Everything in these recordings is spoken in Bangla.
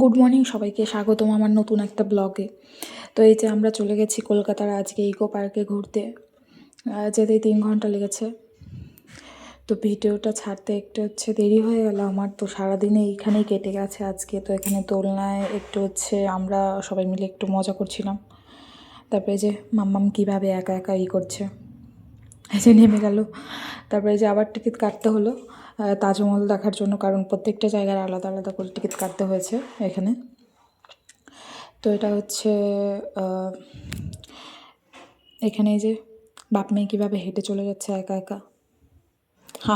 গুড মর্নিং সবাইকে, স্বাগতম আমার নতুন একটা ব্লগে তো এই যে আমরা চলে গেছি কলকাতার আজকে ইকো পার্কে ঘুরতে। যেতেই তিন ঘণ্টা লেগেছে। তো ভিডিওটা ছাড়তে একটু হচ্ছে দেরি হয়ে গেল আমার, তো সারাদিনে এইখানেই কেটে গেছে আজকে। তো এখানে দোলনায় একটু হচ্ছে আমরা সবাই মিলে একটু মজা করছিলাম। তারপরে যে মাম্মাম কীভাবে একা একা ই করছে। এই যে নেমে গেল। তারপরে যে আবার টিকিট কাটতে হলো। তাজমহল দেখার জন্য, কারণ প্রত্যেকটা জায়গার আলাদা আলাদা করে টিকিট কাটতে হয়েছে এখানে। তো এটা হচ্ছে এখানে যে বাপ মেয়ে কীভাবে হেঁটে চলে যাচ্ছে একা একা।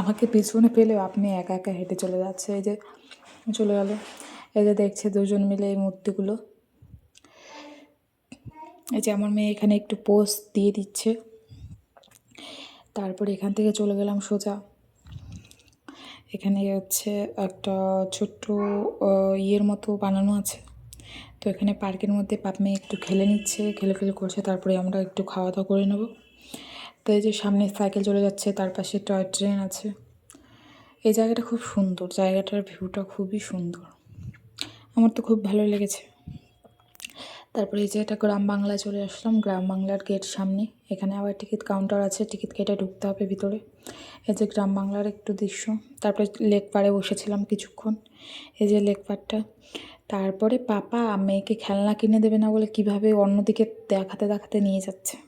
আমাকে পিছনে পেলে বাপ মেয়ে একা একা হেঁটে চলে যাচ্ছে, এই যে চলে গেল। এই যে দেখছে দুজন মিলে এই মূর্তিগুলো। এই যে আমার মেয়ে এখানে একটু পোস্ট দিয়ে দিচ্ছে। তারপরে এখান থেকে চলে গেলাম সোজা। এখানে হচ্ছে একটা ছোট্ট ইয়ের মতো বানানো আছে। তো এখানে পার্কের মধ্যে পাপ মেয়ে একটু খেলে নিচ্ছে, খেলে খেলে করছে, তারপরে আমরা একটু খাওয়া দাওয়া করে নেব। তো এই যে সামনে সাইকেল চলে যাচ্ছে, তার পাশে টয় ট্রেন আছে। এই জায়গাটা খুব সুন্দর, জায়গাটার ভিউটা খুবই সুন্দর। আমার তো খুব ভালো লেগেছে। তারপরে এই যে এটা গ্রাম বাংলায় চলে আসলাম, গ্রাম বাংলার গেট সামনে। এখানে আবার টিকিট কাউন্টার আছে টিকিট কেটে ঢুকতে হবে ভিতরে। এই যে গ্রাম বাংলার একটু দৃশ্য। তারপরে লেক পাড়ে বসেছিলাম কিছুক্ষণ। এই যে লেক পাড়টা। তারপরে পাপা, মেয়েকে খেলনা কিনে দেবে না বলে কীভাবে অন্যদিকে দেখাতে দেখাতে নিয়ে যাচ্ছে।